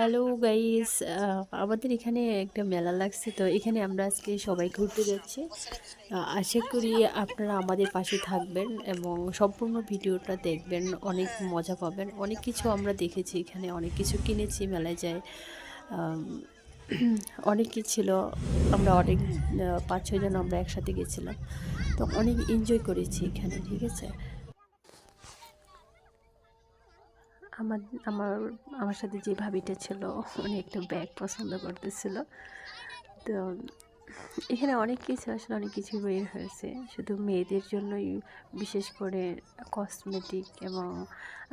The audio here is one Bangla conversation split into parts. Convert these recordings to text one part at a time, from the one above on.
হ্যালো গাইস আমাদের এখানে একটা মেলা লাগছে। তো এখানে আমরা আজকে সবাই ঘুরতে যাচ্ছি। আশা করি আপনারা আমাদের পাশে থাকবেন এবং সম্পূর্ণ ভিডিওটা দেখবেন, অনেক মজা পাবেন। অনেক কিছু আমরা দেখেছি এখানে, অনেক কিছু কিনেছি মেলায় যায় অনেক কি ছিল, আমরা অনেক পাঁচ ছজন আমরা একসাথে গেছিলাম। তো অনেক এনজয় করেছি এখানে, ঠিক আছে? আমার আমার আমার সাথে যে ভাবিটা ছিল, উনি একটা ব্যাগ পছন্দ করতেছিল। তো এখানে অনেক কিছু, আসলে অনেক কিছু বের হয়েছে। শুধু মেয়েদের জন্যই, বিশেষ করে কসমেটিক এবং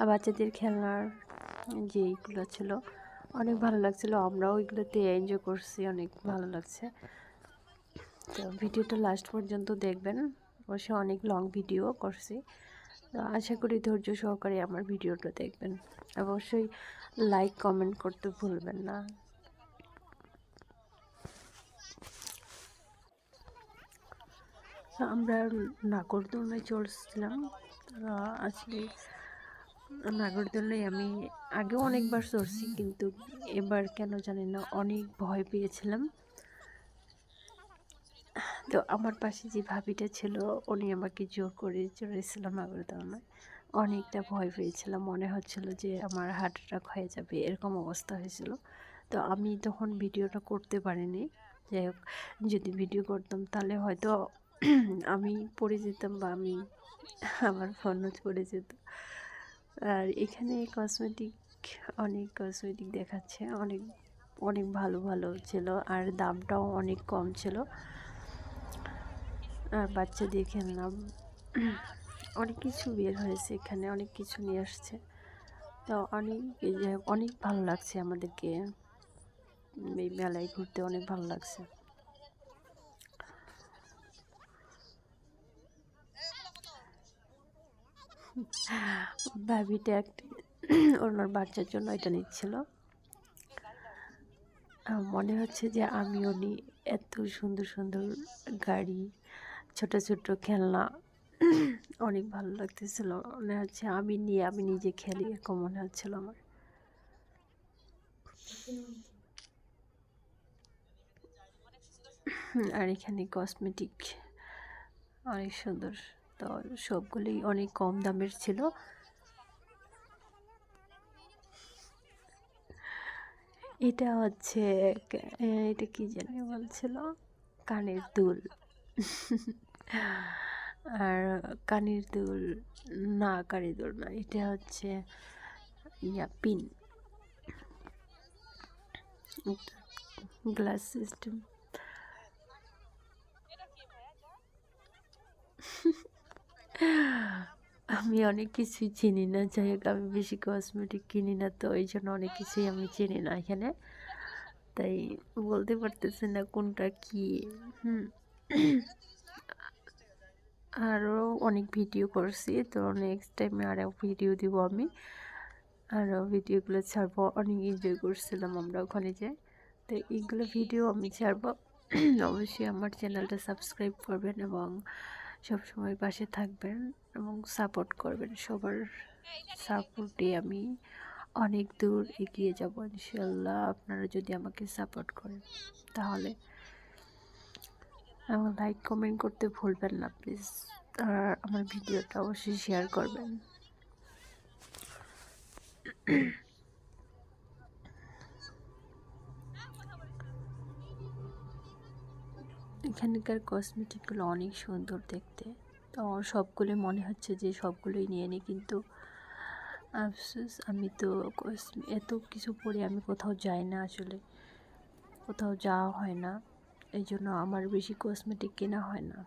বাচ্চাদের খেলনার যেইগুলো ছিল, অনেক ভালো লাগছিল। আমরাও ওইগুলোতে এনজয় করছি, অনেক ভালো লাগছে। তো ভিডিওটা লাস্ট পর্যন্ত দেখবেন। অবশ্য অনেক লং ভিডিও করছি। তো আশা করি ধৈর্য সহকারে আমার ভিডিওটা দেখবেন। অবশ্যই লাইক কমেন্ট করতে ভুলবেন না। আমরা নাগরদোলনায় চলছিলাম আজকে আসলে নাগরদোলনায় আমি আগেও অনেকবার চড়ছি, কিন্তু এবার কেন জানি না অনেক ভয় পেয়েছিলাম। তো আমার পাশে যে ভাবিটা ছিল, উনি আমাকে জোর করে চড়েছিলাম নাগরদোলনায় অনেকটা ভয় পেয়েছিলাম। মনে হচ্ছিল যে আমার হার্ট অ্যাটাক হয়ে যাবে, এরকম অবস্থা হয়েছিল। তো আমি তখন ভিডিওটা করতে পারিনি। যাই হোক, যদি ভিডিও করতাম তাহলে হয়তো আমি পড়ে যেতাম বা আমি আমার ফোনও পড়ে যেত। আর এখানে কসমেটিক অনেক কসমেটিক দেখাচ্ছে। অনেক অনেক ভালো ভালো ছিল। আর দামটাও অনেক কম ছিল। আর বাচ্চাদের খেলনা অনেক কিছু বের হয়েছে এখানে, অনেক কিছু নিয়ে আসছে। তো অনেক অনেক ভালো লাগছে আমাদেরকে। এই মেলায় ঘুরতে অনেক ভালো লাগছে। ভাবিটা একটা ওনার বাচ্চার জন্য এটা নিচ্ছিল। মনে হচ্ছে যে আমিও নি, এত সুন্দর সুন্দর গাড়ি ছোট ছোট খেলনা অনেক ভালো লাগতেছিল। মনে হচ্ছে আমি নিয়ে, আমি নিজে খেলি এরকম মনে হচ্ছিল আমার। আর এখানে কসমেটিক অনেক সুন্দর। তো সবগুলোই অনেক কম দামের ছিল। এটা হচ্ছে এটা কি জানি বলছিল? কানের দুল। আর কানের দুল, না, কানের দুল না, এটা হচ্ছে, ইয়া, পিন। Glass system. আমি অনেক কিছুই চিনি না, যাই হোক, আমি বেশি কসমেটিক কিনি না, তো ওই জন্য অনেক কিছুই আমি চিনি না এখানে। তাই বলতে পারতেছি না কোনটা কি, হুম। আরও অনেক ভিডিও করছি, তো নেক্সট টাইমে আরও ভিডিও দিব আমি। আরও ভিডিওগুলো ছাড়বো, অনেক এনজয় করছিলাম আমরা ওখানে যাই তো এইগুলো ভিডিও আমি ছাড়বো। অবশ্যই আমার চ্যানেলটা সাবস্ক্রাইব করবেন এবং সবসময় পাশে থাকবেন এবং সাপোর্ট করবেন। সবার সাপোর্টে আমি অনেক দূর এগিয়ে যাব ইনশাল্লাহ আপনারা যদি আমাকে সাপোর্ট করেন, তাহলে এবং লাইক কমেন্ট করতে ভুলবেন না প্লিজ আর আমার ভিডিওটা অবশ্যই শেয়ার করবেন। এখানকার কসমেটিকগুলো অনেক সুন্দর দেখতে। তো সবগুলো মনে হচ্ছে যে সবগুলোই নিয়ে নিই কিন্তু আফসোস, আমি তো এত কিছু পরে আমি কোথাও যাই না আসলে। কোথাও যাওয়া হয় না। এই জন্য আমার বেশি কসমেটিক কেনা হয় না।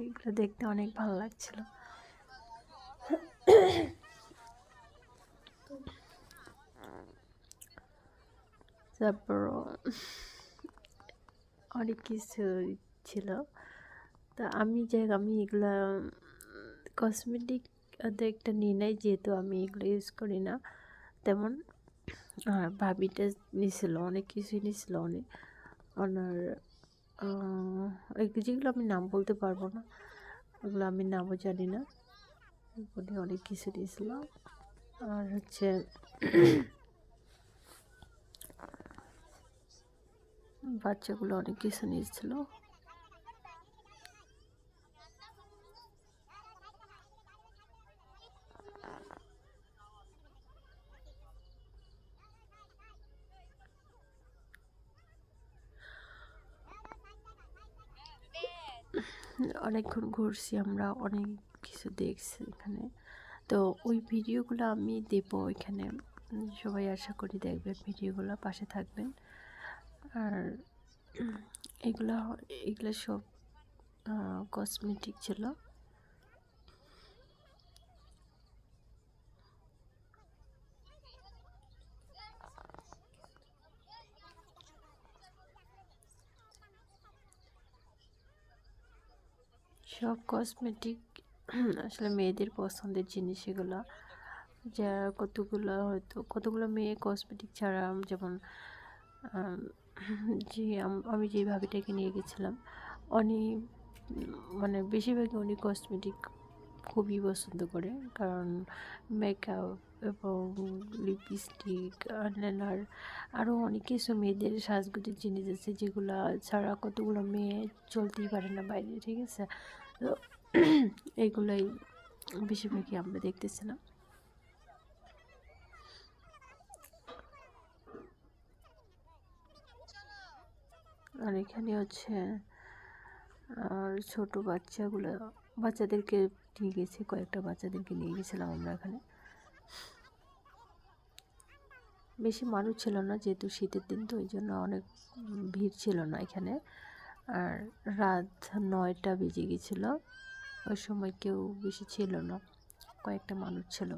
এগুলো দেখতে অনেক ভালো লাগছিল। তারপর অনেক কিছু ছিল। তা আমি যাই আমি এগুলা কসমেটিক একটা নিই নাই যেহেতু আমি এগুলো ইউজ করি না, তেমন আর ভাবিটা নিছিল, অনেক কিছুই নিছিল অনেক ওনার যেগুলো আমি নাম বলতে পারব না, ওগুলো আমি নামও জানি না উনি অনেক কিছু দিয়েছিল আর হচ্ছে, বাচ্চাগুলো অনেক কিছু নিয়েছিল অনেকক্ষণ ঘুরছি আমরা, অনেক কিছু দেখছি এখানে। তো ওই ভিডিওগুলো আমি দেবো এখানে। সবাই আশা করি দেখবেন ভিডিওগুলো, পাশে থাকবেন। আর এগুলো এগুলো সব কসমেটিক ছিল। সব কসমেটিক আসলে মেয়েদের পছন্দের জিনিস এগুলো। যা কতগুলো হয়তো, কতগুলো মেয়ে কসমেটিক ছাড়া, যেমন যে আমি যে ভাবিটাকে নিয়ে গেছিলাম উনি মানে বেশিরভাগই উনি কসমেটিক খুবই পছন্দ করে। কারণ মেকআপ এবং লিপস্টিক আইলাইনার আরও অনেক কিছু মেয়েদের সাজগোজের জিনিস আছে যেগুলো ছাড়া কতগুলো মেয়ে চলতেই পারে না বাইরে, ঠিক আছে? তো এইগুলোই বেশিরভাগই আমরা দেখতেছিলাম। আর এখানে হচ্ছে আর ছোট বাচ্চাগুলো, বাচ্চাদেরকে নিয়ে গেছি কয়েকটা বাচ্চাদেরকে নিয়ে গেছিলাম আমরা এখানে। বেশি মানুষ ছিল না যেহেতু শীতের দিন তো ওই জন্য অনেক ভিড় ছিল না এখানে। আর রাত নয়টা বেজে গেছিল ওই সময় কেউ বেশি ছিল না কয়েকটা মানুষ ছিল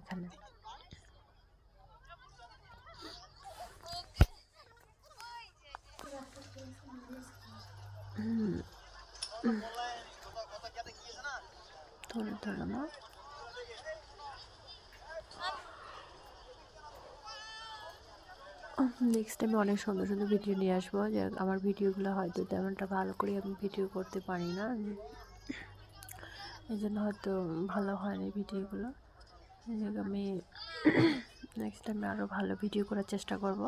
এখানে। হুম, ধরে ধরে না নেক্সট টাইমে অনেক সুন্দর সুন্দর ভিডিও নিয়ে আসব। যে আমার ভিডিওগুলো হয়তো তেমনটা ভালো করে আমি ভিডিও করতে পারি না। এই জন্য হয়তো ভালো হয় না ভিডিওগুলো এই আমি নেক্সট টাইমে আরও ভালো ভিডিও করার চেষ্টা করব।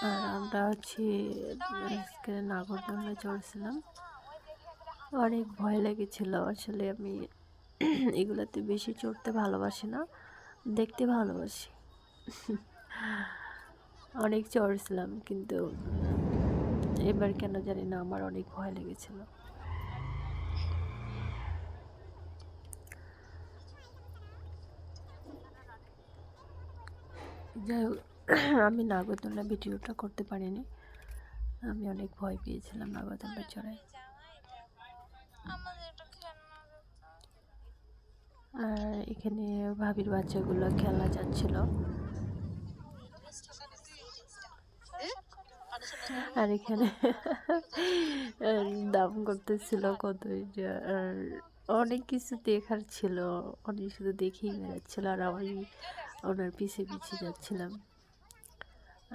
আর আমরা হচ্ছে আজকে নাগরদোলা চড়ছিলাম অনেক ভয় লেগেছিল। আসলে আমি এগুলোতে বেশি চড়তে ভালোবাসি না, দেখতে ভালোবাসি। অনেক চড়ছিলাম, কিন্তু এবার কেন জানি না আমার অনেক ভয় লেগেছিল। যাই হোক আমি নাগরদোলা ভিডিওটা করতে পারিনি। আমি অনেক ভয় পেয়েছিলাম নাগরদোলা চড়াই আর এখানে ভাবির বাচ্চাগুলো খেলা যাচ্ছিল। আর এখানে দাম করতেছিল কত আর অনেক কিছু দেখার ছিল অনেক শুধু দেখেই বেড়াচ্ছিল আর আমি ওনার পিছিয়ে পিছিয়ে যাচ্ছিলাম।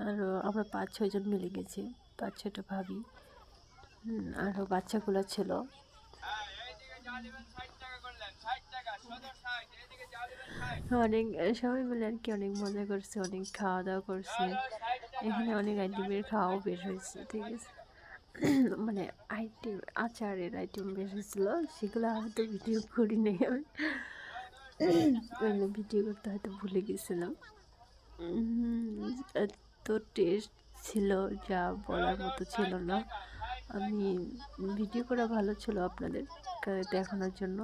আর আমরা পাঁচ ছয়জন মিলে গেছি, পাঁচ, ছয়টা ভাবি। আরও বাচ্চাগুলো ছিল। অনেক, সবাই মিলে আর কি অনেক মজা করছে, অনেক খাওয়া দাওয়া করছে। এখানে অনেক আইটেমের খাওয়াও বের হয়েছে, ঠিক আছে? মানে আইটেম, আচারের আইটেম বের হয়েছিল, সেগুলো হয়তো ভিডিও করি নাই আমি। ভিডিও করতে হয়তো ভুলে গেছিলাম। এত টেস্ট ছিল, যা বলার মতো ছিল না। আমি ভিডিও করা ভালো ছিল আপনাদের দেখানোর জন্য।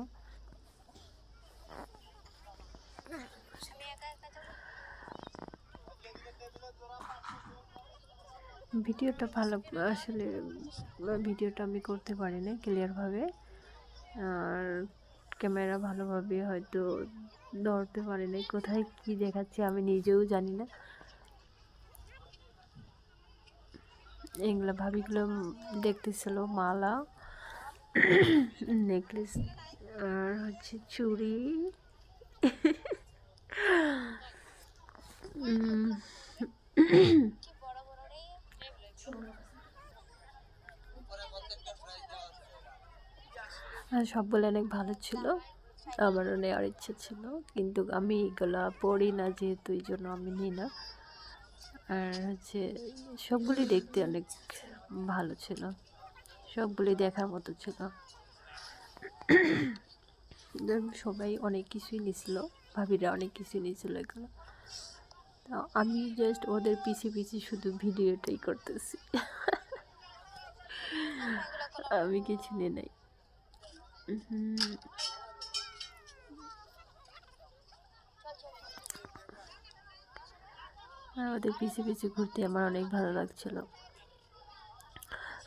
ভিডিওটা ভালো, আসলে ভিডিওটা আমি করতে পারি না ক্লিয়ারভাবে আর ক্যামেরা ভালোভাবে হয়তো ধরতে পারি নাই। কোথায় কি দেখাচ্ছে আমি নিজেও জানি না। এগুলো ভাবিগুলো দেখতেছিল, মালা নেকলেস আর হচ্ছে চুড়ি। সবগুলো অনেক ভালো ছিল, আমারও নেওয়ার ইচ্ছে ছিল, কিন্তু আমি এগুলা পড়ি না যেহেতু, এই জন্য আমি নিই না। আর হচ্ছে সবগুলি দেখতে অনেক ভালো ছিল। সবগুলি দেখার মতো ছিল। সবাই অনেক কিছুই নিছিল, ভাবিরা অনেক কিছুই নিছিল এগুলো। আমি জাস্ট ওদের পিছিয়ে পিছিয়ে শুধু ভিডিওটাই করতেছি। আমি কিছু নিয়ে নাই। আর ওদের পিছিয়ে পিছিয়ে ঘুরতে আমার অনেক ভালো লাগছিল।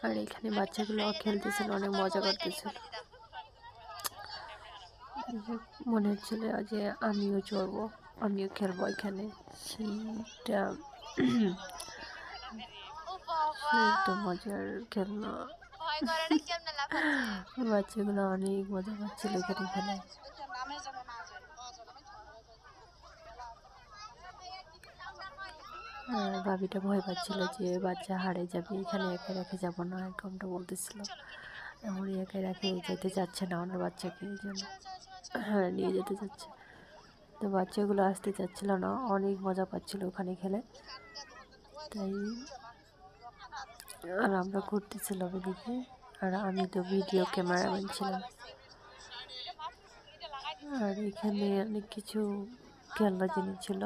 আর এখানে বাচ্চাগুলো খেলতেছিল অনেক মজা করতেছিল। মনে হচ্ছিল যে আমিও চড়বো আমিও খেলব এখানে। সেইটা তো মজার খেলনা। বাচ্চাগুলো অনেক মজা পাচ্ছিল এখানে। খেলায় ভাবিটা ভয় পাচ্ছিল যে বাচ্চা হারে যাবে, এখানে একা রেখে যাব না, এরকমটা বলতেছিল। এমন একা রেখে যেতে যাচ্ছে না ওনার বাচ্চাকে, এই জন্য নিয়ে যেতে যাচ্ছে তো বাচ্চাগুলো আসতে চাচ্ছিল না, অনেক মজা পাচ্ছিল ওখানে খেলে। তাই আর আমরা ঘুরতেছিলাম এদিকে আর আমি তো ভিডিও ক্যামেরাম্যান ছিলাম। আর এখানে অনেক কিছু খেলনা জিনিস ছিল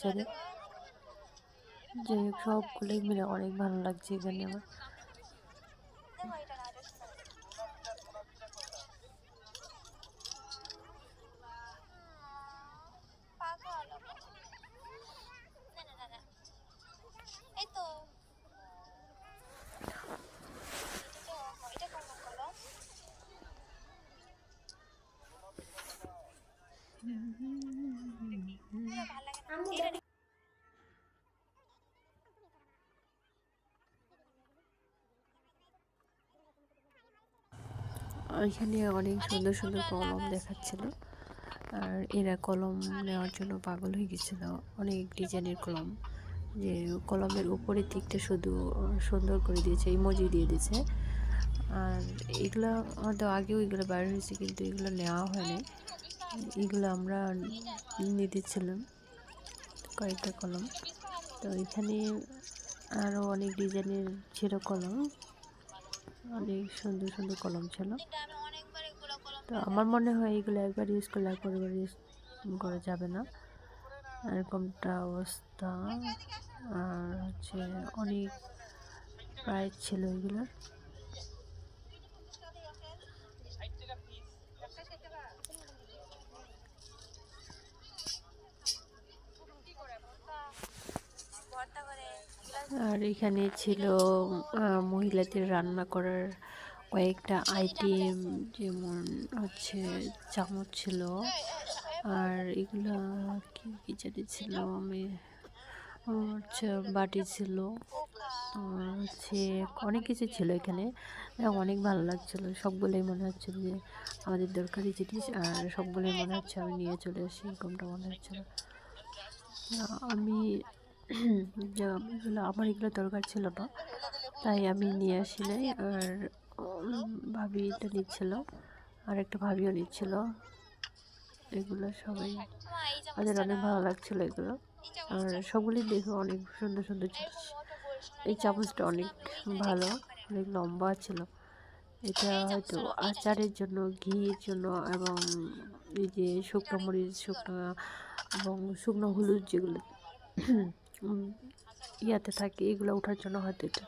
যাদের যাই হোক সবগুলোই মিলে অনেক ভালো লাগছে এখানে আমার পাকা হলো না না না না এই তো এটা কোন কলো ভালো লাগে না এটা এখানে অনেক সুন্দর সুন্দর কলম দেখাচ্ছিল। আর এরা কলম নেওয়ার জন্য পাগল হয়ে গেছিল। অনেক ডিজাইনের কলম। যে কলমের উপরের দিকটা শুধু সুন্দর করে দিয়েছে, ইমোজি দিয়ে দিয়েছে। আর এগুলো হয়তো আগেও এগুলো বাইর হয়েছে, কিন্তু এগুলো নেওয়া হয়নি। এগুলো আমরা নিতেছিলাম কয়েকটা কলম। তো এখানে আরও অনেক ডিজাইনের ছিল কলম। অনেক সুন্দর সুন্দর কলম ছিল। তো আমার মনে হয় এইগুলো একবার ইউজ করলে একবার ইউজ করা যাবে না। এরকমটা অবস্থা। আর হচ্ছে অনেক প্রাইস ছিল এগুলোর। আর এখানে ছিল মহিলাদের রান্না করার কয়েকটা আইটেম যেমন হচ্ছে চামচ ছিল, আর এগুলো কি কি জানি ছিল, আমি, হচ্ছে বাটি ছিল হচ্ছে অনেক কিছু ছিল এখানে। অনেক ভালো লাগছিল সবগুলোই মনে হচ্ছিল যে আমাদের দরকারি জিনিস, আর সবগুলোই মনে হচ্ছে আমি নিয়ে চলে আসি, এরকমটা মনে হচ্ছিল আমি এগুলো আমার এগুলো দরকার ছিল না। তাই আমি নিয়ে আসি নাই আর উম, ভাবি এটা নিচ্ছিল আর একটা ভাবিও নিচ্ছিল। এগুলো সবাই আমাদের অনেক ভালো লাগছিল এগুলো। আর সবগুলি দেখে অনেক সুন্দর সুন্দর জিনিস। এই চামচটা অনেক ভালো অনেক লম্বা ছিল। এটা হয়তো আচারের জন্য ঘিয়ের জন্য এবং এই যে শুকনো মরিচ শুকনো এবং শুকনো হলুদ যেগুলো ইয়াতে থাকে এগুলো ওঠার জন্য হয়তো এটা।